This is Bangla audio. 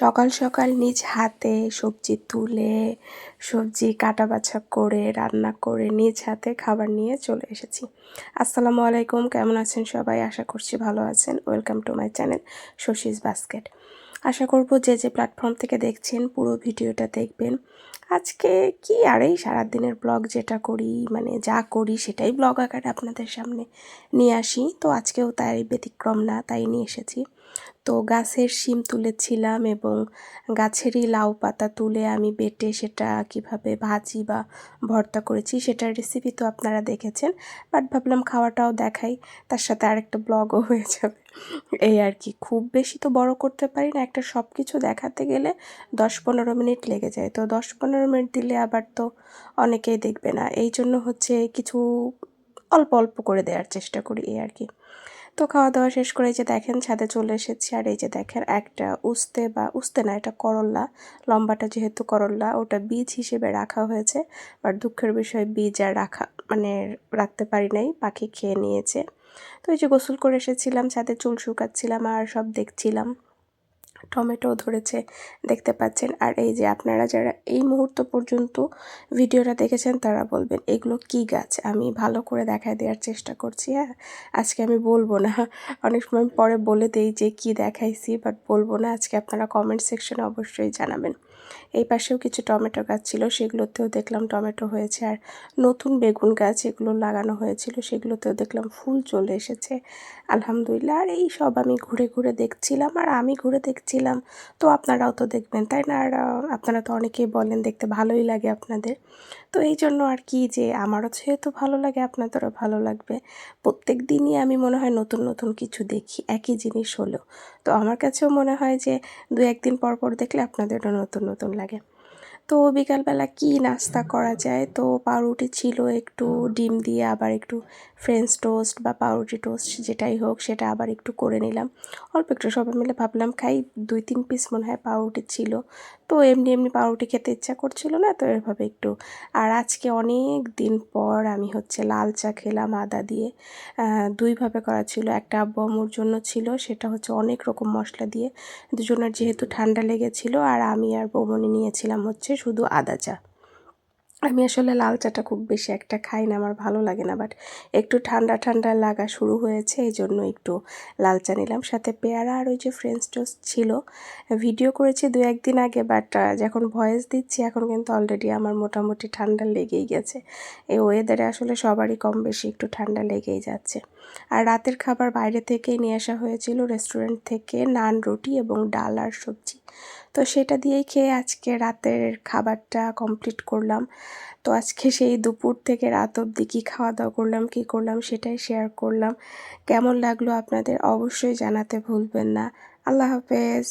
সকাল সকাল নিজ হাতে সবজি তুলে, সবজি কাটা বাছা করে, রান্না করে নিজ হাতে খাবার নিয়ে চলে এসেছি। আসসালামু আলাইকুম, কেমন আছেন সবাই? আশা করছি ভালো আছেন। Welcome to my channel Shashi's basket আশা করব যে যে প্ল্যাটফর্ম থেকে দেখছেন পুরো ভিডিওটা দেখবেন। আজকে কি আর এই সারাদিনের ব্লগ যেটা করি মানে যা করি সেটাই ব্লগ আকারে আপনাদের সামনে নিয়ে আসি। তো আজকেও তাই ব্যতিক্রম না, তাই নিয়ে এসেছি। তো গাছের শিম তুলেছিলাম এবং গাছেরই লাউ পাতা তুলে আমি বেটে সেটা কীভাবে ভাজি বা ভর্তা করেছি সেটার রেসিপি তো আপনারা দেখেছেন বাট ভাবলাম খাওয়াটাও দেখাই, তার সাথে আরেকটা ব্লগও হয়ে যাবে। এই আর কি, খুব বেশি তো বড় করতে পারি না, একটা সব কিছু দেখাতে গেলে দশ পনেরো মিনিট লেগে যায়, তো দশ পনেরো মিনিট দিলে আবার তো অনেকেই দেখবে না, এই জন্য হচ্ছে কিছু অল্প অল্প করে দেওয়ার চেষ্টা করি, এই আর কি। তো খাওয়া দাওয়া শেষ করে যে দেখেন, ছাদে চলে এসেছি। আর এই যে দেখেন, একটা উস্তে বা উস্তে না, এটা করল্লা লম্বাটা যেহেতু করল্লা ওটা বীজ হিসেবে রাখা হয়েছে। আর দুঃখের বিষয়, বীজ আর রাখা মানে রাখতে পারি নাই পাখি খেয়ে নিয়েছে। তো এই যে গোসল করে এসেছিলাম, ছাদে চুল শুকাচ্ছিলাম আর সব দেখছিলাম। টমেটো ধরেছে, দেখতে পাচ্ছেন। আর এই যে আপনারা যারা এই মুহূর্ত পর্যন্ত ভিডিওটা দেখেছেন, তারা বলবেন, এগুলো কি গাছ? আমি ভালো করে দেখায় দেওয়ার চেষ্টা করছি হ্যাঁ? আজকে আমি বলব না। অনেক সময় পরে বলে দেই যে কি দেখাইছি বাট বলব না। আজকে আপনারা কমেন্ট সেকশনে অবশ্যই জানাবেন। এই পাশেও কিছু টমেটো গাছ ছিল, সেগুলোতেও দেখলাম টমেটো হয়েছে। আর নতুন বেগুন গাছ, এগুলো লাগানো হয়েছিল, সেগুলোতেও দেখলাম ফুল চলে এসেছে। আলহামদুলিল্লাহ। আর এই সব আমি ঘুরে ঘুরে দেখছিলাম, আর আমি ঘুরে দেখছিলাম। তো আপনারাও তো দেখবেন, তাই না? আর আপনারা তো অনেকেই বলেন দেখতে ভালোই লাগে আপনাদের। তো এই জন্য আর কি যে, আমারও যেহেতু ভালো লাগে, আপনাদেরও ভালো লাগবে। প্রত্যেক দিনই আমি মনে হয় নতুন নতুন কিছু দেখি, একই জিনিস হলো তো আমার কাছেও মনে হয় যে দু একদিন পর পর দেখলে আপনাদেরও নতুন নতুন লাগে। তো বিকালবেলা কি নাস্তা করা যায়? তো পাউরুটি ছিল একটু, ডিম দিয়ে আবার একটু ফ্রেঞ্চ টোস্ট বা পাউরুটি টোস্ট যেটাই হোক সেটা আবার একটু করে নিলাম। অল্প একটু সবাই মিলে ভাবলাম খাই, দুই তিন পিস মনে হয় পাউরুটি ছিল। তো এমনি এমনি পাউরুটি খেতে ইচ্ছা করছিল না, তো এভাবে একটু। আর আজকে অনেক দিন পর আমি হচ্ছে লাল চা খেলাম আদা দিয়ে। দুইভাবে করা ছিল। একটা আব্বু আম্মুর জন্য ছিল, সেটা হচ্ছে অনেক রকম মশলা দিয়ে। দুজনের যেহেতু ঠান্ডা লেগেছিল, আর আমি আর বৌমনি নিয়েছিলাম হচ্ছে শুধু আদা চা। আমি আসলে লাল চাটা খুব বেশি একটা খাই না, আমার ভালো লাগে না বাট একটু ঠান্ডা ঠান্ডা লাগা শুরু হয়েছে এই জন্য একটু লাল চা নিলাম। সাথে পেয়ারা আর ওই যে ফ্রেঞ্চ টোস্ট ছিল ভিডিও করেছি দু একদিন আগে বাট যখন ভয়েস দিচ্ছি, এখন কিন্তু অলরেডি আমার মোটামুটি ঠান্ডা লেগেই গেছে। এই ওয়েদারে আসলে সবারই কম বেশি একটু ঠান্ডা লেগেই যাচ্ছে। আর রাতের খাবার বাইরে থেকেই নিয়ে আসা হয়েছিল রেস্টুরেন্ট থেকে নান, রুটি এবং ডাল আর সবজি। তো সেটা দিয়েই খেয়ে আজকে রাতের খাবারটা কমপ্লিট করলাম। তো আজকে সেই দুপুর থেকে রাত অবধি কী খাওয়া দাওয়া করলাম, কী করলাম সেটাই শেয়ার করলাম। কেমন লাগল আপনাদের অবশ্যই জানাতে ভুলবেন না। আল্লাহ হাফেজ।